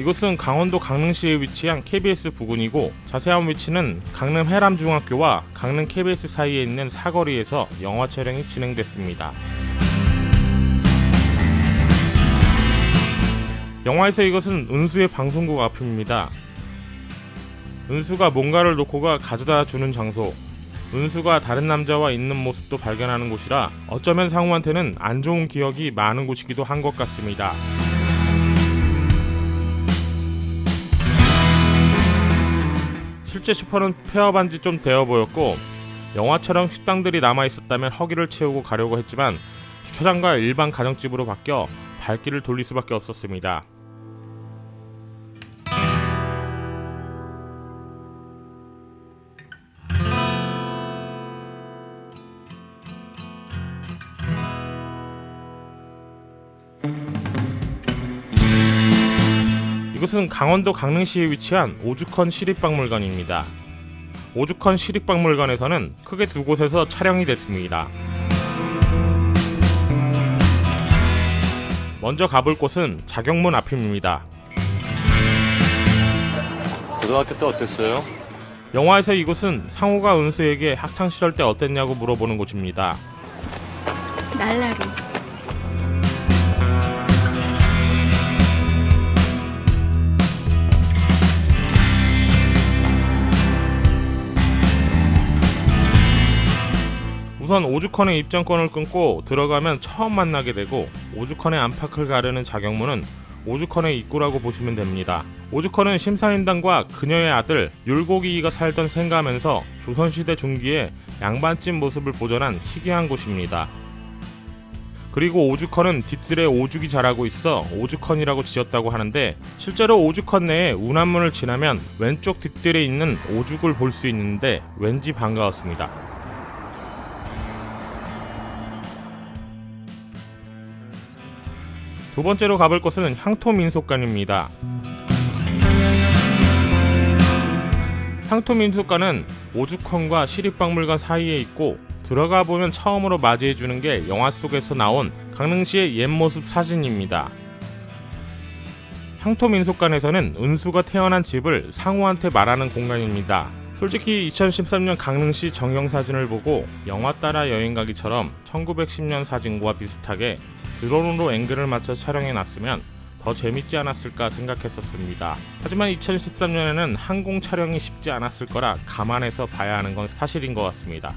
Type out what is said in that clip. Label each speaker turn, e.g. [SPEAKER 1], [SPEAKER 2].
[SPEAKER 1] 이곳은 강원도 강릉시에 위치한 KBS 부근이고 자세한 위치는 강릉 해람중학교와 강릉 KBS 사이에 있는 사거리에서 영화 촬영이 진행됐습니다. 영화에서 이것은 은수의 방송국 앞입니다. 은수가 뭔가를 놓고가 가져다 주는 장소. 은수가 다른 남자와 있는 모습도 발견하는 곳이라 어쩌면 상우한테는 안 좋은 기억이 많은 곳이기도 한 것 같습니다. 실제 슈퍼는 폐업한 지 좀 되어 보였고 영화처럼 식당들이 남아 있었다면 허기를 채우고 가려고 했지만 주차장과 일반 가정집으로 바뀌어 발길을 돌릴 수밖에 없었습니다. 이곳은 강원도 강릉시에 위치한 오죽헌 시립박물관입니다. 오죽헌 시립박물관에서는 크게 두 곳에서 촬영이 됐습니다. 먼저 가볼 곳은 자경문 앞입니다.
[SPEAKER 2] 고등학교 때 어땠어요?
[SPEAKER 1] 영화에서 이곳은 상호가 은수에게 학창 시절 때 어땠냐고 물어보는 곳입니다.
[SPEAKER 3] 날라리
[SPEAKER 1] 우선 오죽헌의 입장권을 끊고 들어가면 처음 만나게 되고 오죽헌의 안팎을 가르는 자경문은 오죽헌의 입구라고 보시면 됩니다. 오죽헌은 심사임당과 그녀의 아들 율곡이가 살던 생가면서 조선시대 중기에 양반집 모습을 보존한 희귀한 곳입니다. 그리고 오죽헌은 뒤뜰에 오죽이 자라고 있어 오죽헌이라고 지었다고 하는데 실제로 오죽헌 내에 운암문을 지나면 왼쪽 뒤뜰에 있는 오죽을 볼 수 있는데 왠지 반가웠습니다. 두 번째로 가볼 곳은 향토민속관입니다. 향토민속관은 오죽헌과 시립박물관 사이에 있고 들어가 보면 처음으로 맞이해 주는 게 영화 속에서 나온 강릉시의 옛 모습 사진입니다. 향토민속관에서는 은수가 태어난 집을 상우한테 말하는 공간입니다. 솔직히 2013년 강릉시 정형 사진을 보고 영화 따라 여행 가기처럼 1910년 사진과 비슷하게 드론으로 앵글을 맞춰 촬영해 놨으면 더 재밌지 않았을까 생각했었습니다. 하지만 2013년에는 항공 촬영이 쉽지 않았을 거라 감안해서 봐야 하는 건 사실인 것 같습니다.